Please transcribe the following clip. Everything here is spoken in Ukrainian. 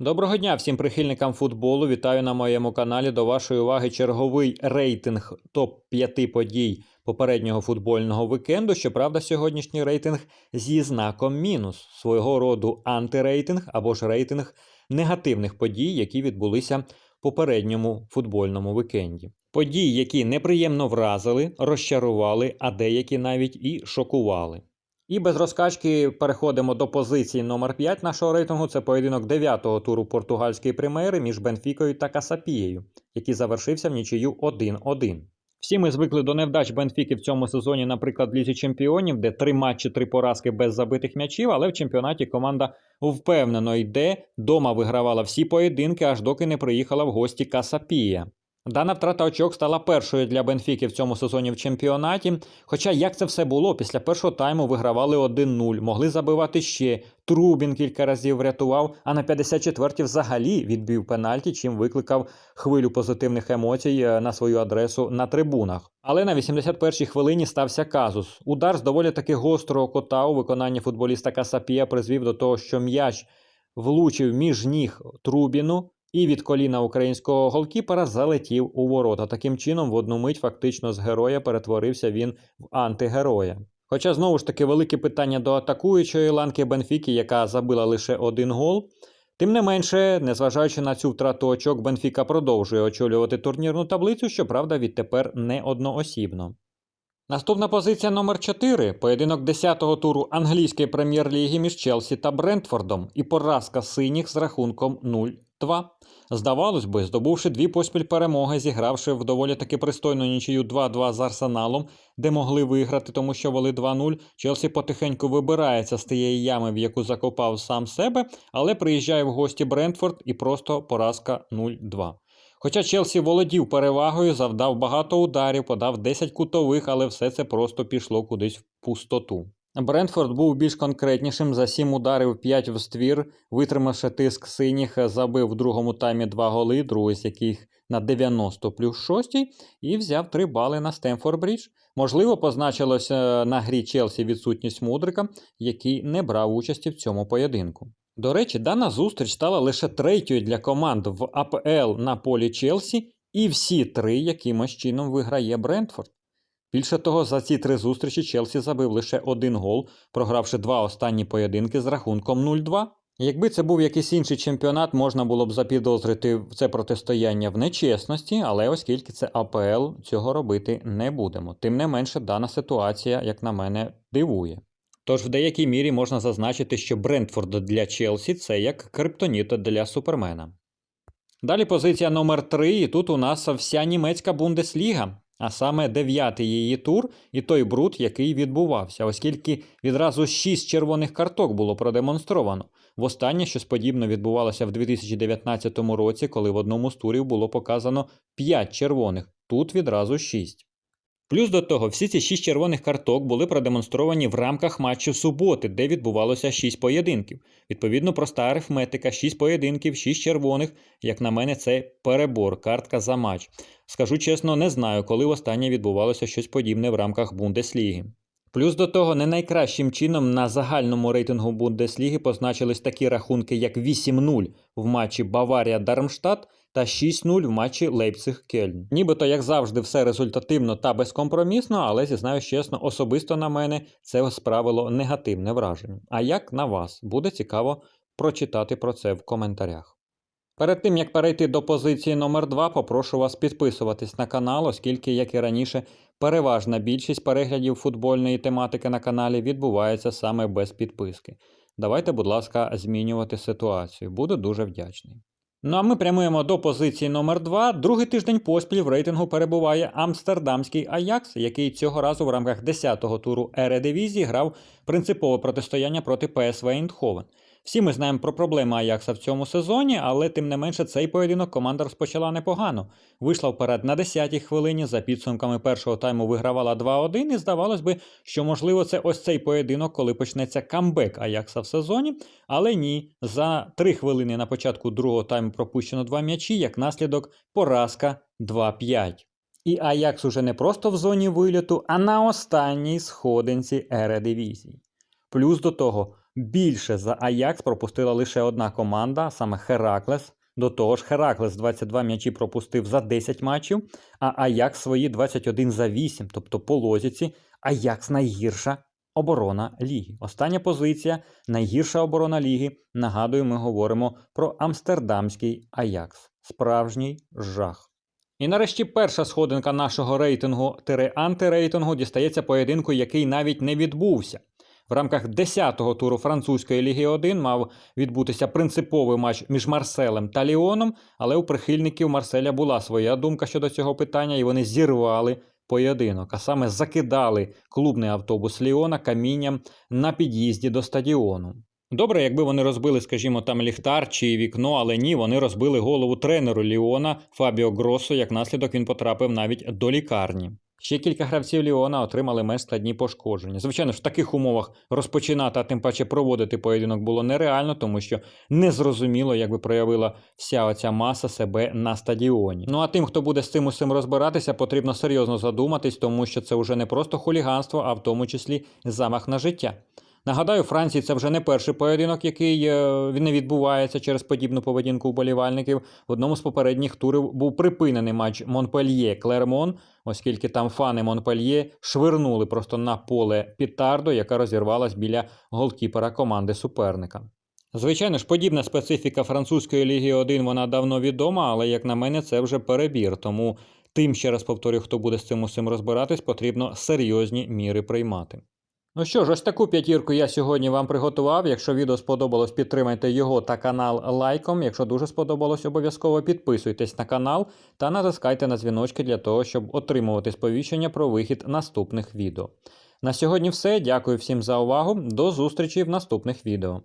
Доброго дня всім прихильникам футболу. Вітаю на моєму каналі. До вашої уваги черговий рейтинг топ-5 подій попереднього футбольного вікенду. Щоправда, сьогоднішній рейтинг зі знаком мінус свого роду антирейтинг або ж рейтинг негативних подій, які відбулися попередньому футбольному вікенді. Події, які неприємно вразили, розчарували, а деякі навіть і шокували. І без розкачки переходимо до позиції номер 5 нашого рейтингу. Це поєдинок 9-го туру португальської прем'єри між Бенфікою та Касапією, який завершився в нічию 1-1. Всі ми звикли до невдач Бенфіки в цьому сезоні, наприклад, в Лізі Чемпіонів, де три матчі, три поразки без забитих м'ячів, але в чемпіонаті команда впевнено йде, дома вигравала всі поєдинки, аж доки не приїхала в гості Касапія. Дана втрата очок стала першою для Бенфіки в цьому сезоні в чемпіонаті. Хоча як це все було, після першого тайму вигравали 1-0, могли забивати ще. Трубін кілька разів врятував, а на 54-й взагалі відбив пенальті, чим викликав хвилю позитивних емоцій е, на свою адресу на трибунах. Але на 81-й хвилині стався казус. Удар з доволі таки гострого кота у виконанні футболіста Касапія призвів до того, що м'яч влучив між ніг Трубіну і від коліна українського голкіпера залетів у ворота. Таким чином, в одну мить фактично з героя перетворився він в антигероя. Хоча знову ж таки велике питання до атакуючої ланки Бенфіки, яка забила лише один гол. Тим не менше, незважаючи на цю втрату очок, Бенфіка продовжує очолювати турнірну таблицю, щоправда, відтепер не одноосібно. Наступна позиція номер 4 поєдинок 10-го туру англійської прем'єр-ліги між Челсі та Брентфордом і поразка синіх з рахунком 0-2. Здавалось би, здобувши дві поспіль перемоги, зігравши в доволі таки пристойну нічию 2-2 з Арсеналом, де могли виграти, тому що вели 2-0, Челсі потихеньку вибирається з тієї ями, в яку закопав сам себе, але приїжджає в гості Брентфорд і просто поразка 0-2. Хоча Челсі володів перевагою, завдав багато ударів, подав 10 кутових, але все це просто пішло кудись в пустоту. Брентфорд був більш конкретнішим за 7 ударів 5 в ствір, витримавши тиск синіх, забив в другому таймі 2 голи, другий з яких на 90 плюс 6, і взяв 3 бали на Стемфорд Брідж. Можливо, позначилося на грі Челсі відсутність Мудрика, який не брав участі в цьому поєдинку. До речі, дана зустріч стала лише третьою для команд в АПЛ на полі Челсі, і всі три якимось чином виграє Брентфорд. Більше того, за ці три зустрічі Челсі забив лише один гол, програвши два останні поєдинки з рахунком 0-2. Якби це був якийсь інший чемпіонат, можна було б запідозрити це протистояння в нечесності, але оскільки це АПЛ, цього робити не будемо. Тим не менше, дана ситуація, як на мене, дивує. Тож в деякій мірі можна зазначити, що Брентфорд для Челсі це як криптоніт для Супермена. Далі позиція номер 3 і тут у нас вся німецька Бундесліга, а саме дев'ятий її тур і той бруд, який відбувався, оскільки відразу шість червоних карток було продемонстровано. Востаннє щось подібне відбувалося в 2019 році, коли в одному з турів було показано 5 червоних, тут відразу 6. Плюс до того, всі ці шість червоних карток були продемонстровані в рамках матчу суботи, де відбувалося шість поєдинків. Відповідно, проста арифметика, шість поєдинків, шість червоних. Як на мене, це перебор, картка за матч. Скажу чесно, не знаю, коли востаннє відбувалося щось подібне в рамках Бундесліги. Плюс до того, не найкращим чином на загальному рейтингу Бундесліги позначились такі рахунки, як 8-0 в матчі Баварія-Дармштадт та 6-0 в матчі Лейпциг-Кельн. Нібито, як завжди, все результативно та безкомпромісно, але зізнаюсь чесно, особисто на мене це справило негативне враження. А як на вас? Буде цікаво прочитати про це в коментарях. Перед тим як перейти до позиції номер 2 попрошу вас підписуватись на канал, оскільки, як і раніше, переважна більшість переглядів футбольної тематики на каналі відбувається саме без підписки. Давайте, будь ласка, змінювати ситуацію. Буду дуже вдячний. Ну а ми прямуємо до позиції номер 2 Другий тиждень поспіль в рейтингу перебуває Амстердамський Аякс, який цього разу в рамках 10-го туру Ередивізії грав принципове протистояння проти ПСВ Ейндховен. Всі ми знаємо про проблеми Аякса в цьому сезоні, але тим не менше цей поєдинок команда розпочала непогано. Вийшла вперед на 10-й хвилині, за підсумками першого тайму вигравала 2-1, і здавалось би, що можливо це ось цей поєдинок, коли почнеться камбек Аякса в сезоні. Але ні, за 3 хвилини на початку другого тайму пропущено два м'ячі, як наслідок поразка 2-5. І Аякс уже не просто в зоні виліту, а на останній сходинці Ередивізії. Плюс до того. Більше за Аякс пропустила лише одна команда, саме Хераклес. До того ж, Хераклес 22 м'ячі пропустив за 10 матчів, а Аякс свої 21 за 8, тобто по лозіці Аякс найгірша оборона ліги. Остання позиція найгірша оборона ліги. Нагадую, ми говоримо про амстердамський Аякс. Справжній жах. І нарешті перша сходинка нашого рейтингу тире антирейтингу дістається поєдинку, який навіть не відбувся. В рамках 10-го туру французької ліги 1 мав відбутися принциповий матч між Марселем та Ліоном, але у прихильників Марселя була своя думка щодо цього питання, і вони зірвали поєдинок, а саме закидали клубний автобус Ліона камінням на під'їзді до стадіону. Добре, якби вони розбили, скажімо, там ліхтар чи вікно, але ні, вони розбили голову тренеру Ліона Фабіо Гросо. Як наслідок він потрапив навіть до лікарні. Ще кілька гравців Ліона отримали менш складні пошкодження. Звичайно в таких умовах розпочинати, а тим паче проводити поєдинок було нереально, тому що незрозуміло, як би проявила вся оця маса себе на стадіоні. Ну а тим, хто буде з цим усім розбиратися, потрібно серйозно задуматись, тому що це вже не просто хуліганство, а в тому числі замах на життя. Нагадаю, Франції це вже не перший поєдинок, який е, він не відбувається через подібну поведінку вболівальників. В одному з попередніх турів був припинений матч Монпельє-Клермон, оскільки там фани Монпельє швирнули просто на поле пітарду, яка розірвалась біля голкіпера команди суперника. Звичайно ж, подібна специфіка французької ліги 1 вона давно відома, але як на мене, це вже перебір. Тому тим, ще раз повторю, хто буде з цим усім розбиратись, потрібно серйозні міри приймати. Ну що ж, ось таку п'ятірку я сьогодні вам приготував. Якщо відео сподобалось, підтримайте його та канал лайком. Якщо дуже сподобалось, обов'язково підписуйтесь на канал та натискайте на дзвіночки для того, щоб отримувати сповіщення про вихід наступних відео. На сьогодні все. Дякую всім за увагу. До зустрічі в наступних відео.